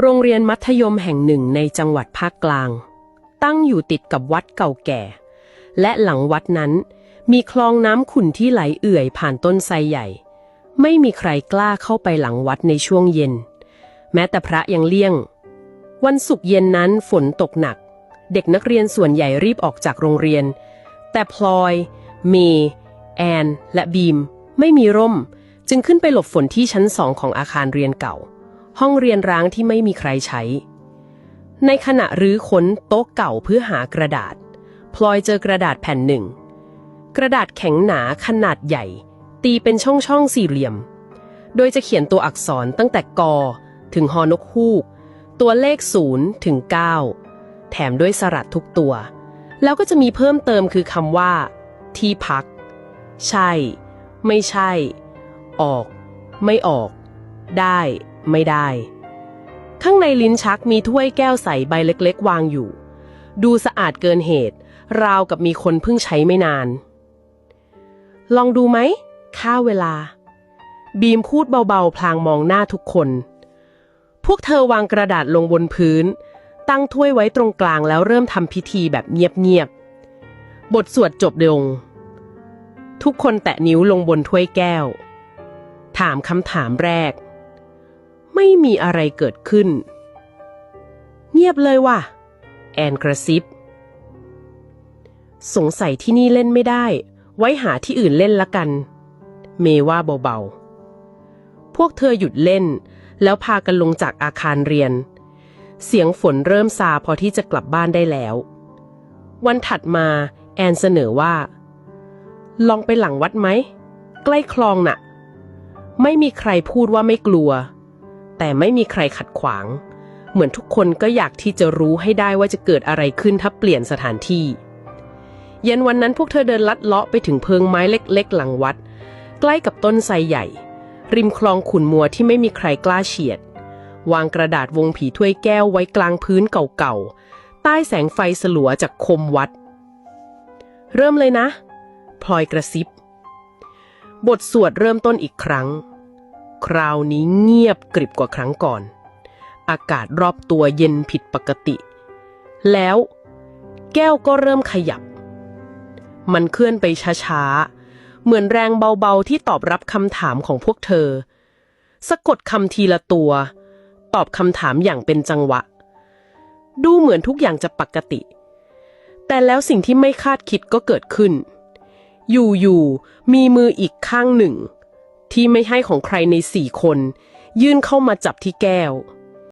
โรงเรียนมัธยมแห่งหนึ่งในจังหวัดภาคกลาง ตั้งอยู่ติดกับวัดเก่าแก่ และหลังวัดนั้น มีคลองน้ำขุ่นที่ไหลเอื่อยผ่านต้นไทรใหญ่ ไม่มีใครกล้าเข้าไปหลังวัดในช่วงเย็น แม้แต่พระยังเลี่ยง วันศุกร์เย็นนั้นฝนตกหนัก เด็กนักเรียนส่วนใหญ่รีบออกจากโรงเรียน แต่พลอย เมย์แอน และบีม ไม่มีร่ม จึงขึ้นไปหลบฝนที่ชั้นสองของอาคารเรียนเก่า ห้องเรียนร้างที่ไม่มีใครใช้ ในขณะรื้อค้นโต๊ะเก่าเพื่อหากระดาษ พลอยเจอกระดาษแผ่นหนึ่ง กระดาษแข็งหนาขนาดใหญ่ ตีเป็นช่องช่องๆสี่เหลี่ยม โดยจะเขียนตัวอักษรตั้งแต่กอถึงฮอนกฮูก ตัวเลขศูนย์ถึง 9 แถมด้วยสระทุกตัว แล้วก็จะมีเพิ่มเติมคือคำว่า ที่พัก ใช่ ไม่ใช่ ออก ไม่ออก ได้ ไม่ได้ ข้างในลิ้นชักมีถ้วยแก้วใสใบเล็กๆ วางอยู่ ดูสะอาดเกินเหตุ ราวกับมีคนเพิ่งใช้ไม่นาน ลองดูไหมค่าเวลา บีมพูดเบาๆ พลางมองหน้าทุกคน พวกเธอวางกระดาษลงบนพื้น ตั้งถ้วยไว้ตรงกลางแล้วเริ่มทำพิธีแบบเงียบๆ บทสวดจบลงทุกคนแตะนิ้วลงบนถ้วยแก้ว ถามคำถามแรก ไม่มีอะไรเกิดขึ้น เงียบเลยว่ะ แอนกระซิบ สงสัยที่นี่เล่นไม่ได้ ไว้หาที่อื่นเล่นละกัน เมว่าเบาๆ พวกเธอหยุดเล่น แล้วพากันลงจากอาคารเรียน เสียงฝนเริ่มซาพอที่จะกลับบ้านได้แล้ว วันถัดมาแอนเสนอว่า ลองไปหลังวัดไหม ใกล้คลองน่ะ ไม่มีใครพูดว่าไม่กลัว แต่ไม่มีใครขัดขวาง เหมือนทุกคนก็อยากที่จะรู้ให้ได้ว่าจะเกิดอะไรขึ้นถ้าเปลี่ยนสถานที่ เย็นวันนั้นพวกเธอเดินลัดเลาะไปถึงเพิงไม้เล็กๆ หลังวัด ใกล้กับต้นไทรใหญ่ ริมคลองขุนมัวที่ไม่มีใครกล้าเฉียด วางกระดาษวงผีถ้วยแก้วไว้กลางพื้นเก่าๆ ใต้แสงไฟสลัวจากคมวัด เริ่มเลยนะพลอยกระซิบ บทสวดเริ่มต้นอีกครั้ง คราวนี้เงียบกริบกว่าครั้งก่อน อากาศรอบตัวเย็นผิดปกติ แล้วแก้วก็เริ่มขยับ มันเคลื่อนไปช้าๆ เหมือนแรงเบาๆที่ตอบรับคำถามของพวกเธอ สะกดคำทีละตัว ตอบคำถามอย่างเป็นจังหวะ ดูเหมือนทุกอย่างจะปกติ แต่แล้วสิ่งที่ไม่คาดคิดก็เกิดขึ้น อยู่ๆ มีมืออีกข้างหนึ่ง ที่ไม่ให้ของใครในสี่คน ยื่นเข้ามาจับที่แก้ว